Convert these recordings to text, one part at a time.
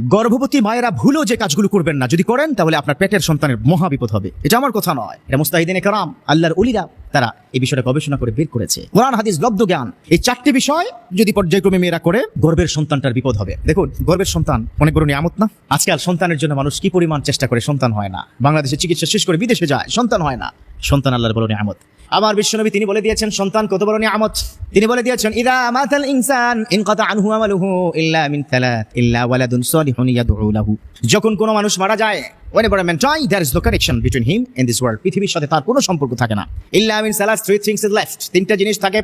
গর্ভবতী মায়েরা ভুলেও যে কাজগুলো করবেন না। যদি করেন, তাহলে আপনার পেটের সন্তানের মহা বিপদ হবে। এটা আমার কথা নয়। এটা মুস্তাহিদিনে কারাম, আল্লাহর উলিরা তারা এই বিষয়টা গবেষণা করে বের করেছে। কোরআন, হাদিস, লব্ধ জ্ঞান, এই চারটি বিষয় যদি পর্যায়ক্রমে মেয়েরা করে গর্বের সন্তানটার বিপদ হবে। দেখুন গর্বের সন্তান অনেক বড় নিয়ামত না? আজকাল সন্তানের জন্য মানুষ কি পরিমাণ চেষ্টা করে, সন্তান হয় না। বাংলাদেশে চিকিৎসা শেষ করে বিদেশে যায়, সন্তান হয় না। সন্তান আল্লাহর বড় নিয়ামত। আমার বিশ্বনবী তিনি বলে দিয়েছেন, সন্তান কত বড় নিয়ামত? তিনি বলে দিয়েছেন, ইদা মাতাল ইনসান ইনকাতা আনহু আমালুহু ইল্লা মিন থালাত ইল্লা ওয়ালাদুন সালিহুন ইয়াদউ লাহু। যখন কোনো মানুষ মারা যায় whenever a man die there is no connection between him and this world. পৃথিবীর সাথে তার কোনো সম্পর্ক থাকে না। ইল্লা মিন সালাস থ্রি থিংস ইজ লেফট তিনটা জিনিস থাকে।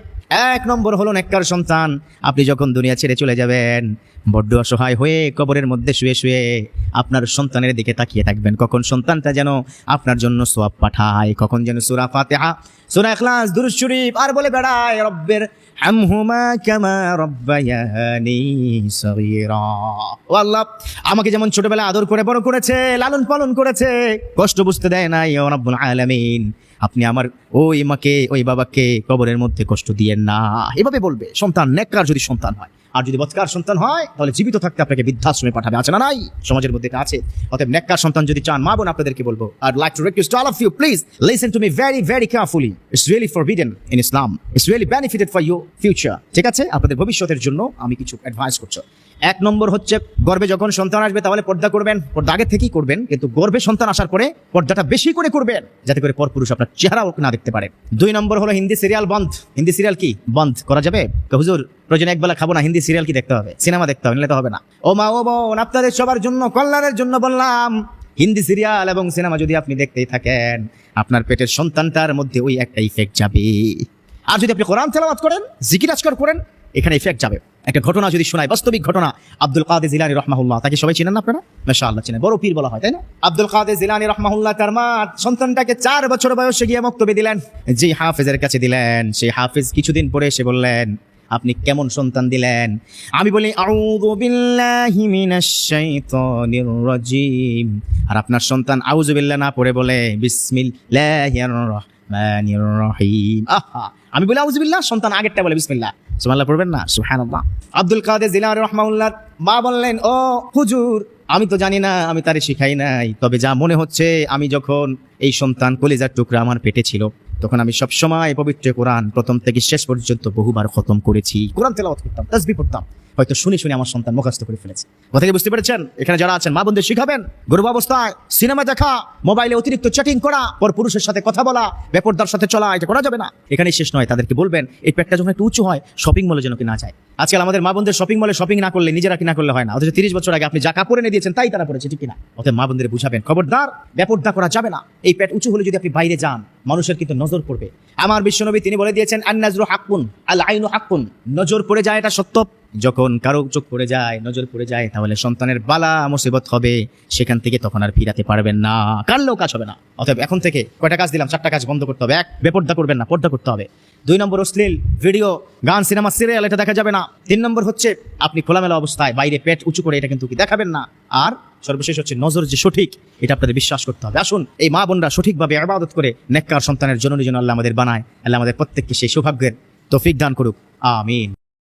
এক নম্বর হলো নেককার সন্তান। আপনি যখন দুনিয়া ছেড়ে চলে যাবেন, বড্ড অসহায় হয়ে কবরের মধ্যে শুয়ে শুয়ে আপনার সন্তানের দিকে তাকিয়ে থাকবেন। কখন সন্তানটা যেন আপনার জন্য সোয়াব পাঠায়, কখন যেন সুরা ফাতেহা, সুরা ইখলাস দুরুদ শরীফ, আর বলে বেড়ায়, রব্বের আমাকে যেমন ছোটবেলা আদর করে, বড় করেছে, লালন পালন করেছে, কষ্ট বুঝতে দেয় নাই, ও আলামিন। আপনি আমার ওই মাকে, ওই বাবাকে কবরের মধ্যে কষ্ট দিয়েন না। এভাবে বলবে, সন্তান, নেককার যদি সন্তান হয়। আর যদি বৎকার সন্তান হয়, তাহলে জীবিত থাকতে আপনাকে বৃদ্ধাশ্রমে পাঠাবে। আছে না নাই? সমাজের মধ্যে আছে। অতএব নেককার সন্তান যদি চান, মা বোন আপনাদেরকে বলব আর like to request all of you please listen to me very very carefully it's really forbidden in Islam it's really benefited for you future ঠিক আছে? আপনাদের ভবিষ্যতের জন্য আমি কিছু অ্যাডভাইস করছ। এক নম্বর হচ্ছে গর্বে যখন সন্তান আসবে, তাহলে পর্দা করবেন। পর্দা আগে থেকেই করবেন, কিন্তু গর্বে সন্তান আসার পরে পর্দাটা বেশি করে করবেন, যাতে করে পরপুরুষ আপনার চেহারাও না দেখতে পারে। দুই নম্বর হলো হিন্দি সিরিয়াল বন্ধ। হিন্দি সিরিয়াল কি? বন্ধ। করা যাবে? হুজুর, প্রয়োজন একবেলা খাব না, হিন্দি সিরিয়াল কি দেখতে হবে? সিনেমা দেখতে হবে, নাহলে তো হবে না। ও মা, ও বোন, আপনাদের সবার জন্য, কল্যাণের জন্য বললাম, হিন্দি সিরিয়াল এবং সিনেমা যদি আপনি দেখতেই থাকেন, আপনার পেটের সন্তানটার মধ্যে ওই একটা ইফেক্ট যাবে। আর যদি আপনি কোরআন তেলাওয়াত করেন, জিকির আজকার করেন এখানে ইফেক্ট যাবে। একটা ঘটনা যদি শোনায়, বাস্তবিক ঘটনা, আব্দুল কাদের জিলানি রহমাহুল্লাহ। তাকে সবাই চিনেন না আপনারা? মাশা আল্লাহ চিনেন। বড় পীর বলা হয়, তাই না? আব্দুল কাদের জিলানি রহমাহুল্লাহ, তার মা সন্তানটাকে চার বছর বয়সে গিয়ে মক্তবে দিলেন। যে হাফেজের কাছে দিলেন, সেই হাফেজ কিছুদিন পরে এসে বললেন, আপনি কেমন সন্তান দিলেন? আমি বলি আর আপনার সন্তান আউযু বিল্লাহ না পড়ে বলে, বিসমিল্লাহির রহমানির রহিম। আহা, আমি বলি আউযু বিল্লাহ সন্তান আগেরটা বলে, বিসমিল্লাহ সুবহানাল্লাহ পড়বেন না? সুবহানাল্লাহ। আব্দুল কাদের জিলানি রহমাউল্লাহ মা বললেন, ও হুজুর, আমি তো জানি না, আমি তারে শিখাই নাই। তবে যা মনে হচ্ছে, আমি যখন এই সন্তান কলিজার টুকরা আমার পেটে ছিল, তখন আমি সবসময় পবিত্র কোরআন প্রথম থেকে শেষ পর্যন্ত বহুবার খতম করেছি। কোরআন তেলাওয়াত করতাম, তাসবিহ পড়তাম। হয়তো শুনে শুনে আমার সন্তান মুখস্থ করে ফেলেছে। কথা কি বুঝতে পেরেছেন? এখানে যারা আছেন, মা বোনদের শিখাবেন। গর্ভ অবস্থায় সিনেমা দেখা, মোবাইলে অতিরিক্ত চ্যাটিং করা, পর পুরুষের সাথে কথা বলা, বেপরদার সাথে চলা, এটা করা যাবে না। এখানেই শেষ নয়, তাদেরকে বলবেন, এই পেটটা যখন একটু উঁচু হয় শপিং মলে যেন কি না যায়। আজকাল আমাদের মা বোনদের শপিং মলে শপিং না করলে, নিজেরা কিনা করলে হয় না। অথচ তিরিশ বছর আগে আপনি যা কাপড় এনে দিয়েছেন, তাই তারা পড়েছে ঠিক কিনা? অতএব মা বোনদের বুঝাবেন, খবরদার, বেপরদা করা যাবে না। এই পেট উঁচু হলে যদি আপনি বাইরে যান, মানুষের কিন্তু নজর পড়বে। আমার বিশ্বনবী তিনি বলে দিয়েছেন, আন্নাজরু হাক্কুন আল আইনু হাক্কুন। নজর পড়ে যায় এটা সত্য। যখন কারও চোখ পড়ে যায়, নজর পড়ে যায়, তাহলে সন্তানের বালা মুসিবত হবে। সেখান থেকে তখন আর ফিরাতে পারবেন না। কারলেও কাজ হবে না? অতএব এখন থেকে কয়টা কাজ দিলাম? চারটা কাজ বন্ধ করতে হবে। এক, বেপর্দা করবেন না, পর্দা করতে হবে। দুই নম্বর অশ্লীল ভিডিও, গান, সিনেমা সিরিয়াল এটা দেখা যাবে না। তিন নম্বর হচ্ছে আপনি খোলামেলা অবস্থায় বাইরে পেট উঁচু করে এটা কিন্তু কি দেখাবেন না। আর সর্বশেষ হচ্ছে নজর যে সঠিক, এটা আপনাদের বিশ্বাস করতে হবে। আসুন, এই মা বোনরা সঠিকভাবে আবাদত করে নেককার সন্তানের জন্য যেন আল্লাহ আমাদের বানায়। আল্লাহ আমাদের প্রত্যেককে সেই সৌভাগ্যের তৌফিক দান করুক। আমিন।